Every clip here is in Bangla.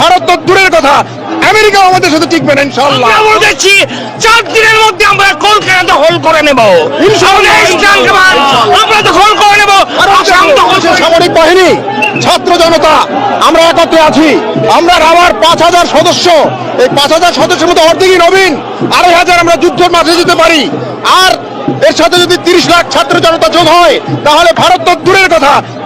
ভারত তো দূরের কথা। আমেরিকা আমাদের সাথে টিকবে না ইনশাল্লাহ আমরা বলেছি চার দিনের মধ্যে আমরা কলকাতা দখল করে নেব। আমরা দখল করে নেব। সামরিক বাহিনী ছাত্র জনতা আমরা একত্রে আছি। আমরা আমার পাঁচ হাজার সদস্য। এই পাঁচ হাজার সদস্যের মধ্যে অর্ধেকই নবীন আড়াই হাজার আমরা যুদ্ধের মাঝে যেতে পারি। আর এর সাথে যদি তিরিশ লাখ ছাত্র জনতা যোগ হয় তাহলে ভারত তো দূরের কথা।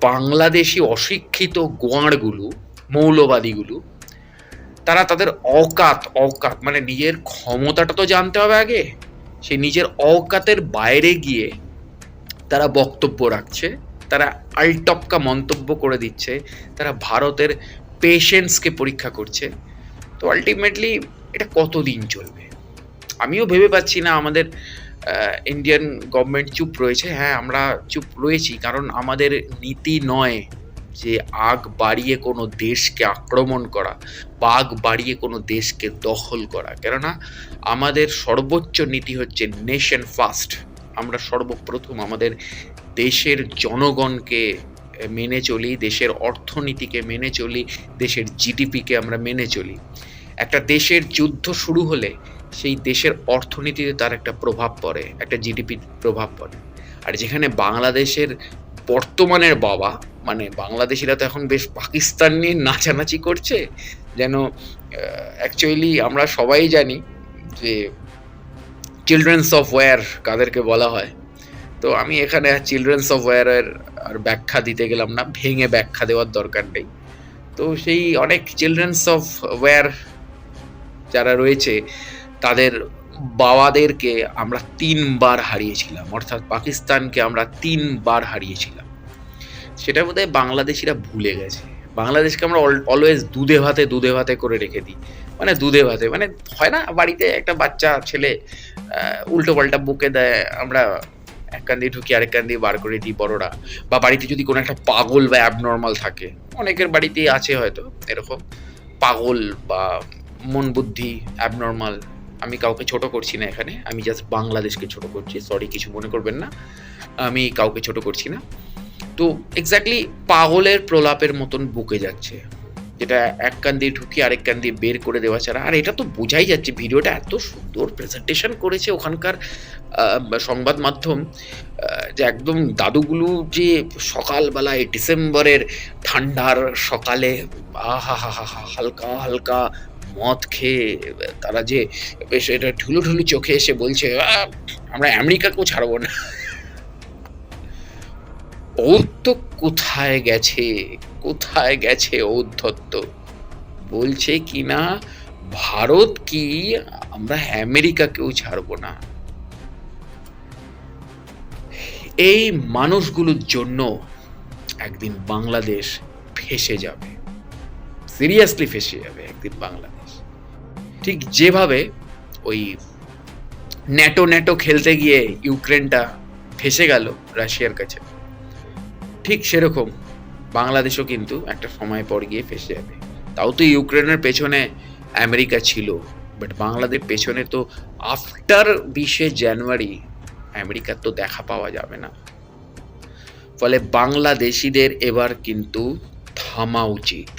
বাংলাদেশি অশিক্ষিত গোয়াড়গুলো মৌলবাদীগুলো, তারা তাদের অকাত অকাত মানে নিজের ক্ষমতাটা তো জানতে হবে আগে সেই নিজের অকাতের বাইরে গিয়ে তারা বক্তব্য রাখছে, তারা আলটপকা মন্তব্য করে দিচ্ছে, তারা ভারতের পেশেন্সকে পরীক্ষা করছে। তো আলটিমেটলি এটা কতদিন চলবে? আমিও ভেবে পাচ্ছি না আমাদের ইন্ডিয়ান গভর্নমেন্ট চুপ রয়েছে। হ্যাঁ আমরা চুপ রয়েছি, কারণ আমাদের নীতি নয় যে আগ বাড়িয়ে কোনো দেশকে আক্রমণ করা, বা আগ বাড়িয়ে কোনো দেশকে দখল করা। কেননা, আমাদের সর্বোচ্চ নীতি হচ্ছে নেশন ফার্স্ট আমরা সর্বপ্রথম আমাদের দেশের জনগণকে মেনে চলি, দেশের অর্থনীতিকে মেনে চলি, দেশের জিডিপিকে আমরা মেনে চলি। একটা দেশের যুদ্ধ শুরু হলে সেই দেশের অর্থনীতিতে তার একটা প্রভাব পড়ে, একটা জিডিপির প্রভাব পড়ে। আর যেখানে বাংলাদেশের বর্তমানের বাবা মানে বাংলাদেশিরা তো এখন বেশ পাকিস্তান নিয়ে নাচানাচি করছে, যেন অ্যাকচুয়ালি আমরা সবাই জানি যে চিলড্রেন্স অফ ওয়্যার কাদেরকে বলা হয়। তো আমি এখানে চিলড্রেন্স অফ ওয়্যারের আর ব্যাখ্যা দিতে গেলাম না, ভেঙে ব্যাখ্যা দেওয়ার দরকার নেই। তো সেই অনেক চিলড্রেন্স অফ ওয়্যার যারা রয়েছে তাদের বাবাদেরকে আমরা তিনবার হারিয়েছিলাম। অর্থাৎ পাকিস্তানকে আমরা তিনবার হারিয়েছিলাম। সেটা বোধহয় বাংলাদেশিরা ভুলে গেছে। বাংলাদেশকে আমরা অলওয়েজ দুধে ভাতে দুধে ভাতে করে রেখে দিই। মানে দুধে ভাতে মানে হয় না, বাড়িতে একটা বাচ্চা, ছেলে উল্টো পাল্টা বুকে দেয়, আমরা এক কান দিয়ে ঢুকি, আরেক কান দিয়ে বার করে দিই বড়রা। বা বাড়িতে যদি কোনো একটা পাগল বা অ্যাবনর্মাল থাকে, অনেকের বাড়িতেই আছে হয়তো, এরকম পাগল বা মন বুদ্ধি অ্যাবনর্মাল আমি কাউকে ছোট করছি না এখানে, আমি জাস্ট বাংলাদেশকে ছোট করছি সরি কিছু মনে করবেন না, আমি কাউকে ছোট করছি না। তো এক্স্যাক্টলি পাগলের প্রলাপের মতন বুকে যাচ্ছে, যেটা এক কান দিয়ে ঢুকিয়ে আরেক কান দিয়ে বের করে দেওয়া ছাড়া। আর এটা তো বোঝাই যাচ্ছে, ভিডিওটা এত সুন্দর প্রেজেন্টেশন করেছে ওখানকার সংবাদ মাধ্যম যে একদম দাদুগুলো যে সকালবেলায় ডিসেম্বরের ঠান্ডার সকালে আহা হা হা হালকা হালকা মদ খেয়ে তারা যে বেশ এটা ঠুলো ঠুলো চোখে এসে বলছে "আহ, আমরা আমেরিকাকেও ছাড়বো না। ওর কোথায় গেছে? কোথায় গেছে ঔদ্ধত্য বলছে কি না ভারত কি আমরা আমেরিকাকেও ছাড়বো না? এই মানুষগুলোর জন্য একদিন বাংলাদেশ ফেসে যাবে। সিরিয়াসলি ফেসে যাবে একদিন বাংলাদেশ। ঠিক যেভাবে ওই ন্যাটো ন্যাটো খেলতে গিয়ে ইউক্রেনটা ফেসে গেল রাশিয়ার কাছে, ঠিক সেরকম বাংলাদেশও কিন্তু একটা সময় পর গিয়ে ফেসে যাবে। তাও তো ইউক্রেনের পেছনে আমেরিকা ছিল বাট বাংলাদেশ পেছনে তো আফটার বিশে জানুয়ারি আমেরিকার তো দেখা পাওয়া যাবে না। ফলে বাংলাদেশিদের এবার কিন্তু থামা উচিত।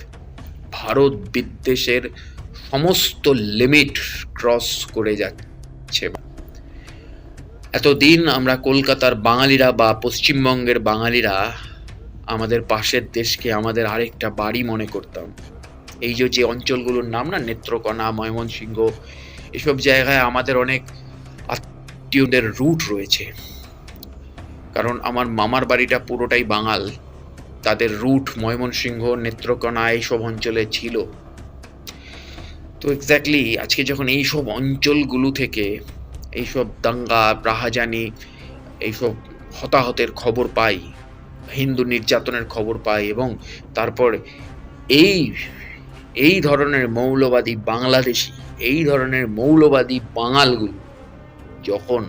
ভারত বিদ্বেষের সমস্ত লিমিট ক্রস করে যাচ্ছে। এতদিন আমরা কলকাতার বাঙালিরা বা পশ্চিমবঙ্গের বাঙালিরা আমাদের পাশের দেশকে আমাদের আরেকটা বাড়ি মনে করতাম। এই যে যে অঞ্চলগুলোর নাম না, নেত্রকোনা, ময়মনসিংহ, এসব জায়গায় আমাদের অনেক আত্মীয়দের রুট রয়েছে। কারণ আমার মামার বাড়িটা পুরোটাই বাঙাল। তাদের রুট ময়মনসিংহ, নেত্রকোনা, এইসব অঞ্চলে ছিল। তো এক্স্যাক্টলি আজকে যখন এই সব অঞ্চলগুলো থেকে এইসব দাঙ্গা, রাহাজানি, এইসব হতাহতের খবর পাই, হিন্দু নির্যাতনের খবর পাই এবং তারপর এই এই ধরনের মৌলবাদী বাংলাদেশি, এই ধরনের মৌলবাদী বাঙালগুলো যখন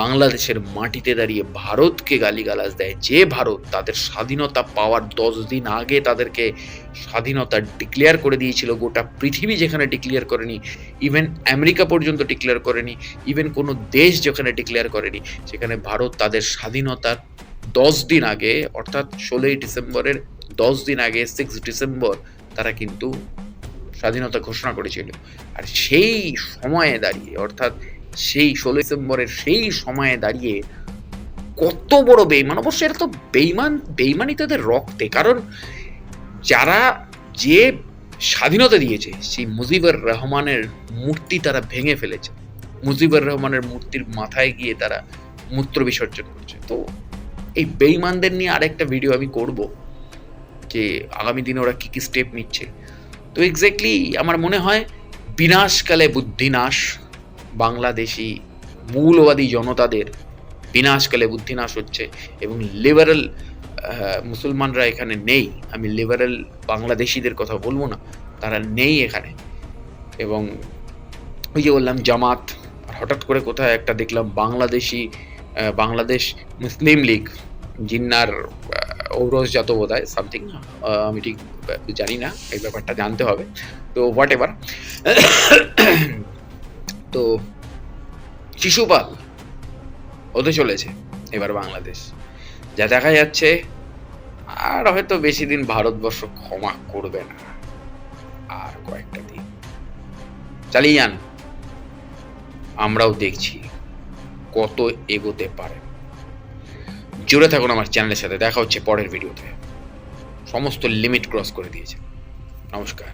বাংলাদেশের মাটিতে দাঁড়িয়ে ভারতকে গালিগালাজ দেয়, যে ভারত তাদের স্বাধীনতা পাওয়ার দশ দিন আগে তাদেরকে স্বাধীনতা ডিক্লেয়ার করে দিয়েছিল, গোটা পৃথিবী যেখানে ডিক্লেয়ার করেনি ইভেন আমেরিকা পর্যন্ত ডিক্লেয়ার করেনি ইভেন কোনো দেশ যেখানে ডিক্লেয়ার করেনি, সেখানে ভারত তাদের স্বাধীনতার দশ দিন আগে, অর্থাৎ ষোলোই ডিসেম্বরের দশ দিন আগে সিক্স ডিসেম্বর, তারা কিন্তু স্বাধীনতা ঘোষণা করেছিল। আর সেই সময়ে দাঁড়িয়ে, অর্থাৎ সেই ষোলো ডিসেম্বরের সেই সময়ে দাঁড়িয়ে কত বড় বেইমান, অবশ্য এটা তো বেইমান, বেইমানি তাদের রক্তে। কারণ যারা যে স্বাধীনতা দিয়েছে, সেই মুজিবুর রহমানের মূর্তি তারা ভেঙে ফেলেছে। মুজিবুর রহমানের মূর্তির মাথায় গিয়ে তারা মূত্র বিসর্জন করছে। তো এই বেইমানদের নিয়ে আরেকটা ভিডিও আমি করব, যে আগামী দিনে ওরা কী কী স্টেপ নিচ্ছে। তো এক্স্যাক্টলি আমার মনে হয়, বিনাশকালে বুদ্ধিনাশ বাংলাদেশি মৌলবাদী জনতাদের বিনাশকালে বুদ্ধিনাশ হচ্ছে এবং লিবারেল মুসলমানরা এখানে নেই। আমি লিবারেল বাংলাদেশিদের কথা বলব না, তারা নেই এখানে। এবং ওই যে বললাম জামাত হঠাৎ করে কোথায় একটা দেখলাম বাংলাদেশি বাংলাদেশ মুসলিম লীগ, জিন্নার ঔরস জাত বোধ হয় সামথিং আমি ঠিক জানি না, এই ব্যাপারটা জানতে হবে। তো হোয়াট এভার তো শিশুপাল হতে চলেছে এবার বাংলাদেশ। যা দেখা যাচ্ছে, আর হয়তো বেশি দিন ভারতবর্ষ ক্ষমা করবে না। আর কয়েকটা দিন। চালিয়ে যান। আমরাও দেখছি কত এগোতে পারে। জুড়ে থাকুন আমার চ্যানেলের সাথে। দেখা হচ্ছে পরের ভিডিওতে। সমস্ত লিমিট ক্রস করে দিয়েছে। নমস্কার।